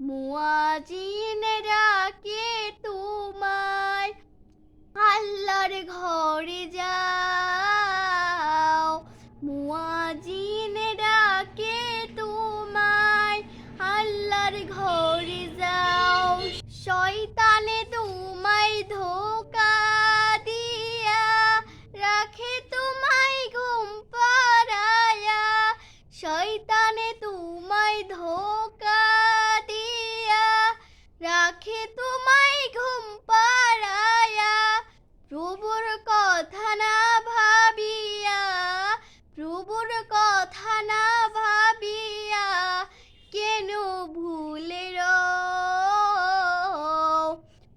মুয়াজিনেরা কে তোমায় আল্লাহর ঘরে যাও। মুয়াজিনেরা রাখে তোমায় ঘুম পাড়ায়া, প্রভুর কথা না ভাবিয়া, প্রভুর কথা না ভাবিয়া কেন ভুলে রও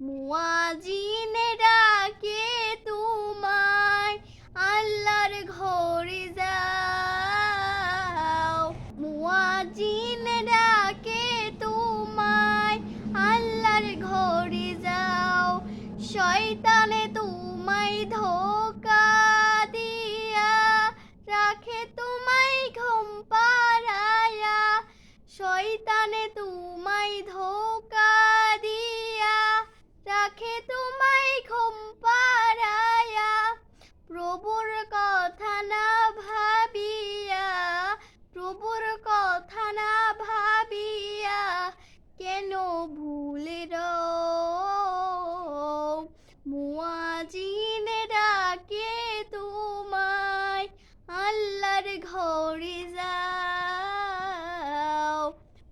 মুয়াজিনেরা কে তোমায়, আল্লাহর ঘরে যাও ঘরে যাও।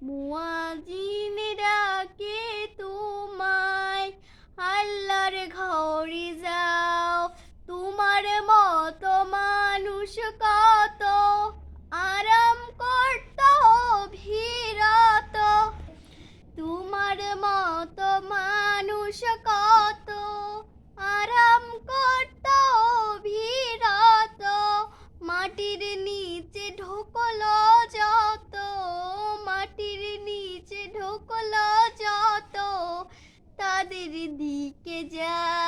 মুয়াজিনেরা কে তোমায়, আল্লাহর ঘরে যাও। তোমার মতো মানুষ কত, আরাম করত ভিরত তোমার মতো মানুষ কত 姐姐